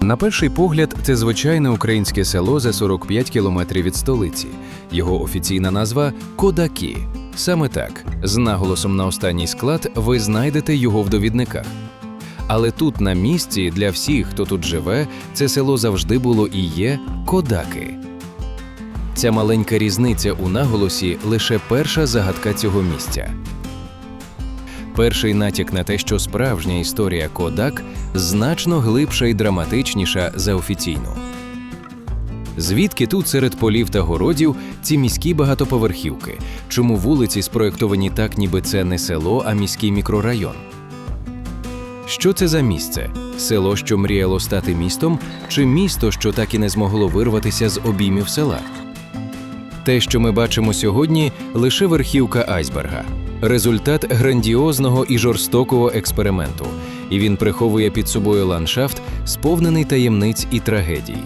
На перший погляд, це звичайне українське село за 45 кілометрів від столиці. Його офіційна назва Кодакі. Саме так, з наголосом на останній склад, ви знайдете його в довідниках. Але тут, на місці, для всіх, хто тут живе, це село завжди було і є Кодаки. Ця маленька різниця у наголосі лише перша загадка цього місця. Перший натяк на те, що справжня історія Кодак значно глибша і драматичніша за офіційну. Звідки тут серед полів та городів ці міські багатоповерхівки? Чому вулиці спроєктовані так, ніби це не село, а міський мікрорайон? Що це за місце? Село, що мріяло стати містом, чи місто, що так і не змогло вирватися з обіймів села? Те, що ми бачимо сьогодні, лише верхівка айсберга, результат грандіозного і жорстокого експерименту, і він приховує під собою ландшафт, сповнений таємниць і трагедій.